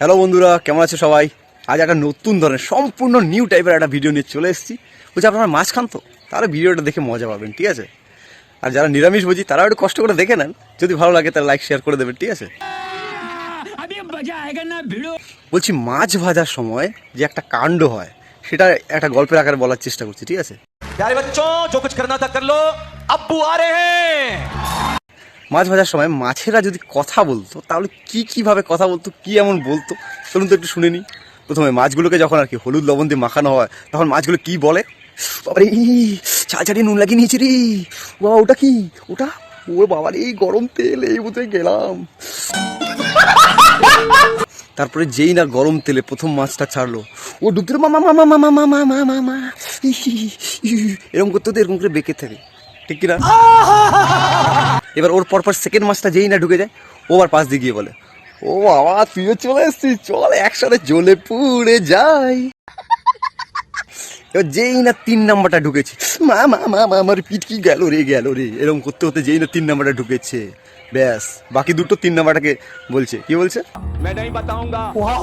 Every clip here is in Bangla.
হ্যালো বন্ধুরা কেমন আছে সবাই? আজ একটা নতুন ধরনের সম্পূর্ণ নিউ টাইপের একটা ভিডিও নিয়ে চলে এসেছি। বলছি আপনারা মাছ খান তো তাহলে ভিডিওটা দেখে মজা পাবেন ঠিক আছে? আর যারা নিরামিষ ভোজি তারা একটু কষ্ট করে দেখে নেন। যদি ভালো লাগে তাহলে লাইক শেয়ার করে দেবেন ঠিক আছে? বলছি মাছ ভাজার সময় যে একটা কাণ্ড হয় সেটা একটা গল্পের আকারে বলার চেষ্টা করছি ঠিক আছে? আরে মাছ ভাজার সময় মাছেরা যদি কথা বলতো, তাহলে কি কীভাবে কথা বলতো, কি এমন বলতো? চলুন তো একটু শুনে নিই। প্রথমে মাছগুলোকে যখন আর কি হলুদ লবণ দিয়ে মাখানো হয়, তখন মাছগুলো কি বলে? বাবারে ছাড় ছাড়িয়ে নুন লাগিয়ে নিয়েছি রে। বাবা, ওটা কি? ওটা? ও বাবার এই গরম তেল, এই বোধহয় গেলাম। তারপরে যেই না গরম তেলে প্রথম মাছটা ছাড়লো, ও ডুবতে মা মা মা মা মা মা মা মা মা এরকম করতে এরকম করে বেঁকে থাকে, ঠিক কিনা? এবার ওর পরপর সেকেন্ড মাছটা যেই না ঢুকে যায় ও আবার পাশ দিয়ে গিয়ে বলে ও বাবা তুইও চলে এসছিস চল একসাথে জ্বলে পুড়ে যাই। এবার যেই না তিন নাম্বারটা ঢুকেছে মা মা মা মা আমার পিঠ কি গেল রে গেল রে? এরকম করতে করতে যেই না তিন নাম্বারটা ঢুকেছে ব্যাস বাকি দুটো তিন নাম্বারটাকে বলছে কি বলছে?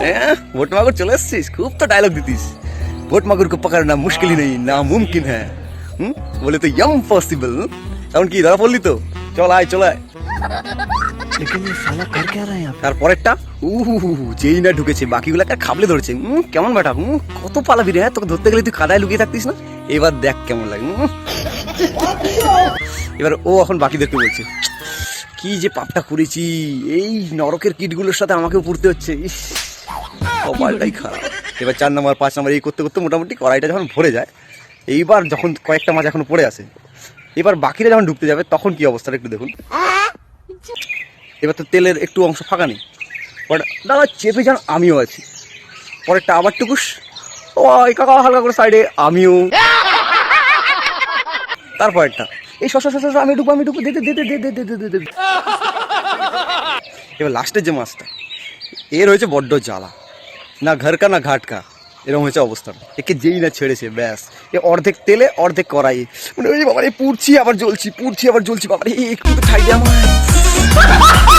হ্যাঁ ভোট মাগুর চলে এসছিস খুব তো ডায়লগ দিতিস। ভোট মাগুর কে পাকার না মুশকিলই নেই না মুমকিন হ্যাঁ। হুম? বলে তো ইয়াম পসিবল এমন কি ধরা পড়লি তো। চল আয় চল আয়। তারপরেরটা উহু যেই না ঢুকেছে বাকিগুলোকে খাবলে ধরেছে। উম, কেমন বেটা উম, কত পালাবি রে হ্যাঁ? তোকে ধরতে গেলে তুই কাদায় লুকিয়ে থাকতিস না? এবার দেখ কেমন লাগে উম। এবার ও এখন বাকিদেরকে বলছে কি যে পাপটা করেছি এই নরকের কিটগুলোর সাথে আমাকেও পড়তে হচ্ছে। ইস কপালটাই খারাপ। এবার চার নম্বর পাঁচ নম্বর এই করতে করতে মোটামুটি কড়াইটা যখন ভরে যায় এইবার যখন কয়েকটা মাছ এখনও পড়ে আসে এবার বাকিরা যখন ঢুকতে যাবে, তখন কি অবস্থাটা একটু দেখুন। এবার তো তেলের একটু অংশ ফাঁকা নেই। বাট দাদা, চেপে যান, আমিও আছি। পরেরটা আবার টুকুস ও কাকা হালকা করে সাইডে, আমিও। তারপরেরটা এই শশা শশা আমি ঢুকবো আমি ঢুকবো, দে দে এবার লাস্টের যে মাছটা এর রয়েছে বড্ড জ্বালা। না ঘরকা, না ঘাটকা। এরকম হয়েছে অবস্থান একে যেই না ছেড়েছে, ব্যাস। এ অর্ধেক তেলে, অর্ধেক কড়াই মানে ওই এই পুড়ছি, আবার জ্বলছি, পুড়ছি, আবার জ্বলছি। বাবার এই একটু খাই আমার